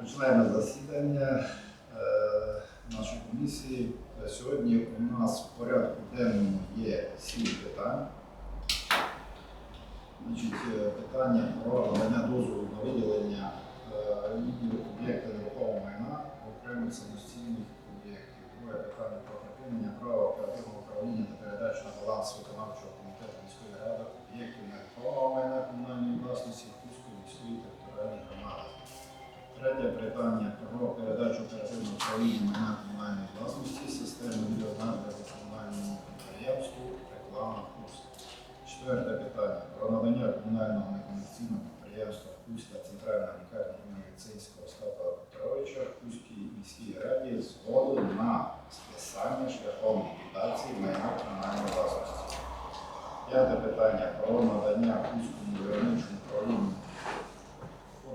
Починаємо засідання е, нашої комісії. Е, Сьогодні у нас в порядку денному є сім питань. Значить, е, питання про надання дозволу на виділення відділу об'єкта нерухомого майна окремих самостійних об'єктів. Друге питання про припинення права оперативного управління та передачу на баланс виконавчого комунального некомерційного підприємства Кузька центральна лікарня імені Ліцейського Остапа Петровича Кузькій міській раді згоду на списання шляхом ліквідації майна комунальної власності. П'яте питання про надання Кузькому виробничому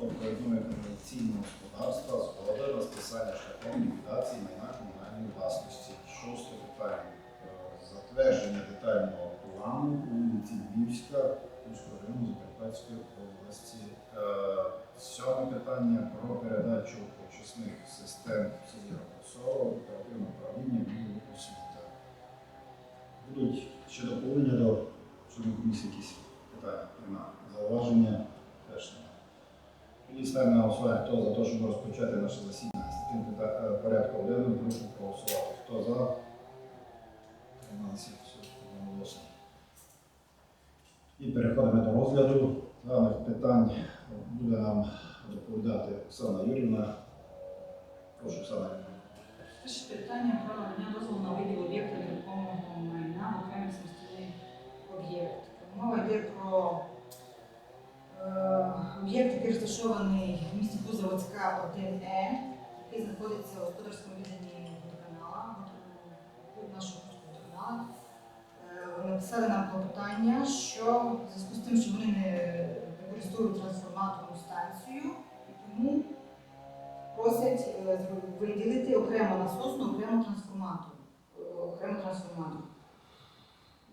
управлінню комерційного господарства згода на списання шляхом ліквідації майна комунальної власності. Шосте питання. Затвердження детального плану вулиці Львівська, Київського району Закарпатської області. Е, Сьоме питання про передачу очисних систем селі оперативного управління відділу освіти. Будуть ще доповнення до членів комісії якісь питання, нема. зауваження теж немає. Тоді ставимо на голосування, хто за те, щоб розпочати наше засідання з таким е, порядком денним, прошу проголосувати. Хто за? Трималися все одноголосно. І переходимо до розгляду даних питань. Буде нам доповідати Оксана Юрівна. Прошу, Оксана. Перше питання про надання дозволу на виділ об'єкта нерухомого майна окремий самостійний об'єкт. Мова йде про е, об'єкт, який розташований в місті Кузовицька 1Е, який знаходиться у господарському відданні водоканала, нашого водоканалу. Написали нам клопотання, що в зв'язку з тим, що вони не використовують трансформаторну станцію, тому просять е, виділити окремо насосну, окремо трансформатор. е, Окремо трансформатор.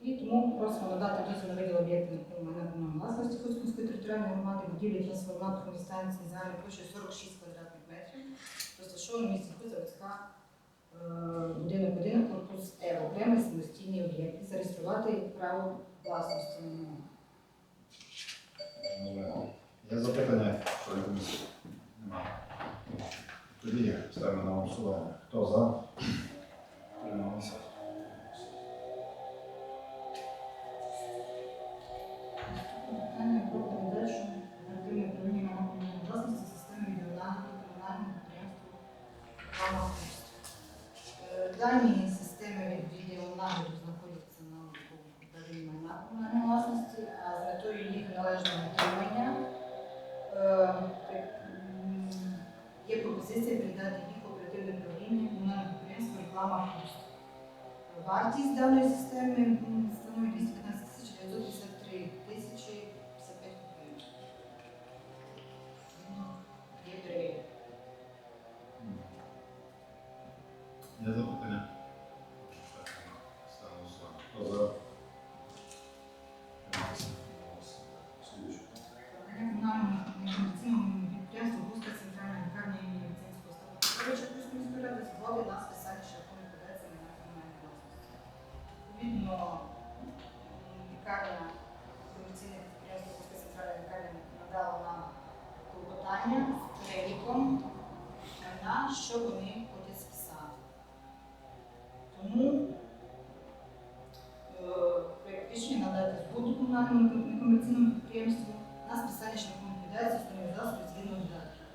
І тому просимо надати дозвіл на виділ об'єктів на власності Кузької територіальної громади будівлі трансформаторної станції загальною площею 46 квадратних метрів, розташований в місті Кузовицька, е, будинок 1, корпус Е, окремий самостійний об'єкт, і право власності на нього. Є запитання, членів комісії? Немає. Тоді ставимо на голосування. Хто за? Трималися. Питання про передачу оперативного управління комунальної власності системи підприємству «Програма Курс». Е, Дані системи від відеонагляду знаходяться на управлінні майна комунальної власності, а з метою їх належного утримання е, є пропозиція передати їх оперативне управління комунального підприємства «Реклама Курс». Вартість даної системи становить 215 тисяч 953 тисячі 55 копійок. Є перевірка. На списання шляхом ліквідації на комунальній власності. Відповідно, лікарня, комерційне підприємство Руська центральна лікарня надала нам клопотання з переліком майна, що вони хочуть списати. Тому е, рішення надати згоду комунальному некомерційному підприємству на списання шляхом ліквідації основних засобів згідно додатків.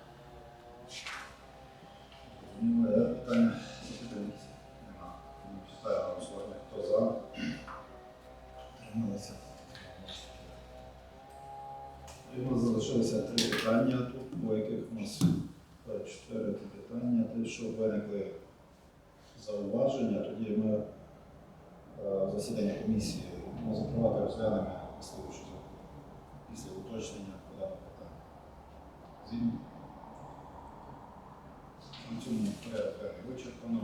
Питання? І у нас залишилося три питання тут, по яких у нас е, чотири питання. Те, що виникли зауваження, тоді ми е, засідання комісії ми закривати розглянемо участі, після уточнення по даному питанню. Згідно? На цьому порядок вичерпано.